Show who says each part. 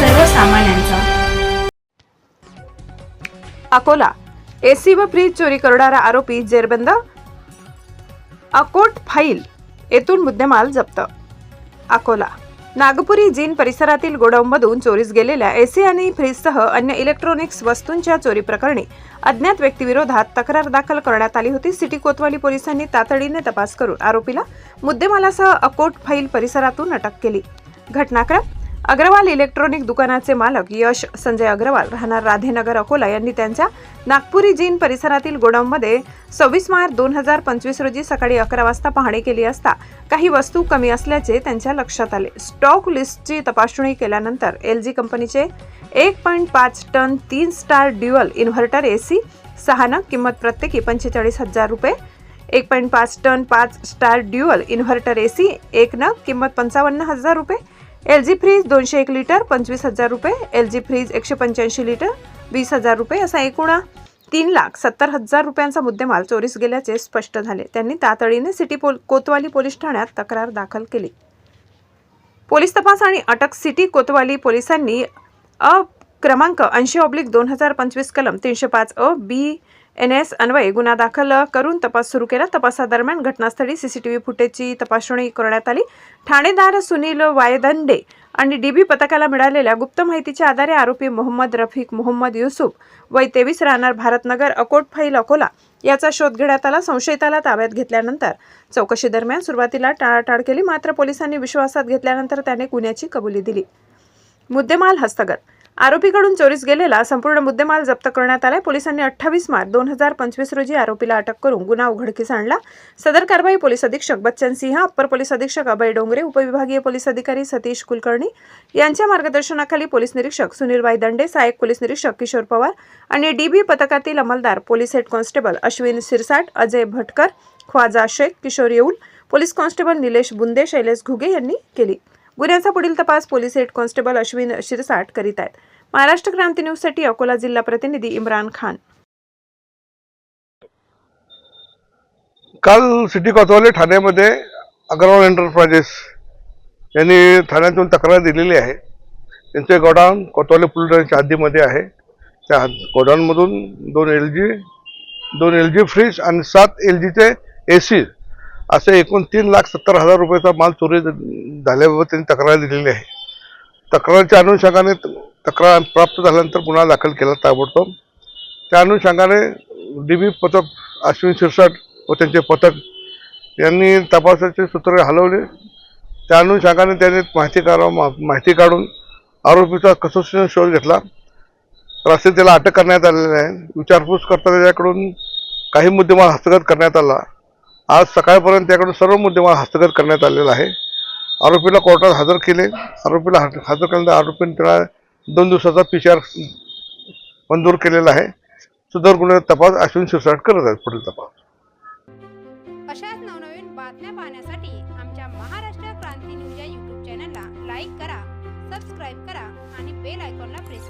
Speaker 1: सर्वसामान्यांचा.
Speaker 2: अकोला एसी व फ्रीज चोरी करणारा आरोपी जेरबंद. अकोट फाईल येथून मुद्देमाल जप्त. अकोला नागपुरी जीन परिसरातील गोडाऊनमधून चोरीस गेलेल्या एसी आणि फ्रीजसह अन्य इलेक्ट्रॉनिक्स वस्तूंच्या चोरी प्रकरणी अज्ञात व्यक्तीविरोधात तक्रार दाखल करण्यात आली होती. सिटी कोतवाली पोलिसांनी तातडीने तपास करून आरोपीला मुद्देमालासह अकोट फाईल परिसरातून अटक केली. घटनाक्रम अग्रवाल इलेक्ट्रॉनिक दुकानाचे मालक यश संजय अग्रवाल राहणार राधेनगर अकोला यांनी त्यांच्या नागपुरी जीन परिसरातील गोडाऊनमध्ये सव्वीस मार्च दोन हजार पंचवीस रोजी सकाळी अकरा वाजता पाहणी केली असता काही वस्तू कमी असल्याचे त्यांच्या लक्षात आले. स्टॉक लिस्टची तपासणी केल्यानंतर एल जी कंपनीचे एक पॉईंट पाच टन तीन star dual inverter A C सहा नग किंमत प्रत्येकी पंचेचाळीस हजार रुपये एक पॉईंट पाच टन पाच star dual inverter A C एक नग किंमत पंचावन्न हजार रुपये एल जी फ्रीज दोनशे एक लिटर पंचवीस हजार रुपये. एल जी फ्रीज एकशे पंच्याऐंशी लिटर वीस हजार रुपये असा एकूण तीन लाख सत्तर हजार रुपयांचा मुद्देमाल चोरीस गेल्याचे स्पष्ट झाले. त्यांनी तातडीने सिटी पोल कोतवाली पोलीस ठाण्यात तक्रार दाखल केली. पोलीस तपास आणि अटक सिटी कोतवाली पोलिसांनी अ क्रमांक ऐंशी ऑब्लिक दोन हजार पंचवीस कलम तीनशे पाच अ बी एन एस अन्वये गुन्हा दाखल करून तपास सुरू केला. तपासादरम्यान घटनास्थळी सीसीटीव्ही फुटेजची तपासणी करण्यात आली. ठाणेदार सुनील वायदंडे आणि डीबी पथकाला मिळालेल्या गुप्त माहितीच्या आधारे आरोपी मोहम्मद रफिक मोहम्मद युसुफ वय तेवीस राहणार भारतनगर अकोट फाईल अकोला याचा शोध घेण्यात आला. संशयिताला ताब्यात घेतल्यानंतर चौकशी दरम्यान सुरुवातीला टाळाटाळ केली. मात्र पोलिसांनी विश्वासात घेतल्यानंतर त्याने गुन्ह्याची कबुली दिली. मुद्देमाल हस्तगत आरोपीकडून चोरीस गेलेला संपूर्ण मुद्देमाल जप्त करण्यात आलाय. पोलिसांनी अठ्ठावीस मार्च दोन हजार पंचवीस रोजी आरोपीला अटक करून गुन्हा उघडकीस आणला. सदर कारवाई पोलीस अधीक्षक बच्चन सिंह अप्पर पोलीस अधीक्षक अभय डोंगरे उपविभागीय पोलीस अधिकारी सतीश कुलकर्णी यांच्या मार्गदर्शनाखाली पोलीस निरीक्षक सुनील दंडे सहाय्यक पोलीस निरीक्षक किशोर पवार आणि डीबी पथकातील अंमलदार police head constable Ashwin Sirsat Ajay Bhatkar Khwaja Shaikh Kishor Yeul police constable Nilesh Bunde Shailesh Ghuge यांनी केली. गुन्ह्याचा पुढील तपास police head constable Ashwin Shirsat करीत आहेत. महाराष्ट्र क्रांती न्यूजसाठी अकोला जिल्हा प्रतिनिधी इम्रान खान.
Speaker 3: काल सिटी कोतवाली ठाण्यामध्ये अग्रवाल एंटरप्राइजेस यांनी ठाण्यातून तक्रार दिलेली आहे. त्यांचे गोडाऊन कोतवाली पुलच्या हद्दीमध्ये आहे. त्या गोडाऊनमधून दोन एल जी दोन एल जी फ्रीज आणि सात एल जीचे ए सी असे एकूण तीन लाख सत्तर हजार रुपयाचा माल चोरी झाल्याबाबत त्यांनी तक्रार दिलेली आहे. तक्रारच्या अनुषंगाने तक्रार प्राप्त झाल्यानंतर गुन्हा दाखल केला ताबडतोब. त्या अनुषंगाने डी बी पथक अश्विन शिरसाट व त्यांचे पथक यांनी तपासाचे सूत्र हलवले. त्या अनुषंगाने त्यांनी माहिती काढा मा- माहिती काढून आरोपीचा कसोशीने शोध घेतला. रात्री त्याला अटक करण्यात आलेली आहे. विचारपूस करता त्याच्याकडून काही मुद्देमाल हस्तगत करण्यात आला. आज सकाळपर्यंत त्याकडून सर्व मुद्देमाल हस्तगत करण्यात आलेला आहे. आरोपीला कोर्टात हजर केले. आरोपीला हजर केल्यानंतर आरोपीने त्याला दोन दिवसाचा पी सी आर मंजूर केलेला आहे. सदर गुन्ह्याचा तपास अश्विन शिरसाट करत आहेत. पुढील तपास.
Speaker 4: अशाच नवनवीन बातम्या पाहण्यासाठी आमच्या महाराष्ट्र क्रांती न्यूज या यूट्यूब चॅनलला लाईक करा सबस्क्राईब करा आणि बेल आयकॉनला प्रेस करा.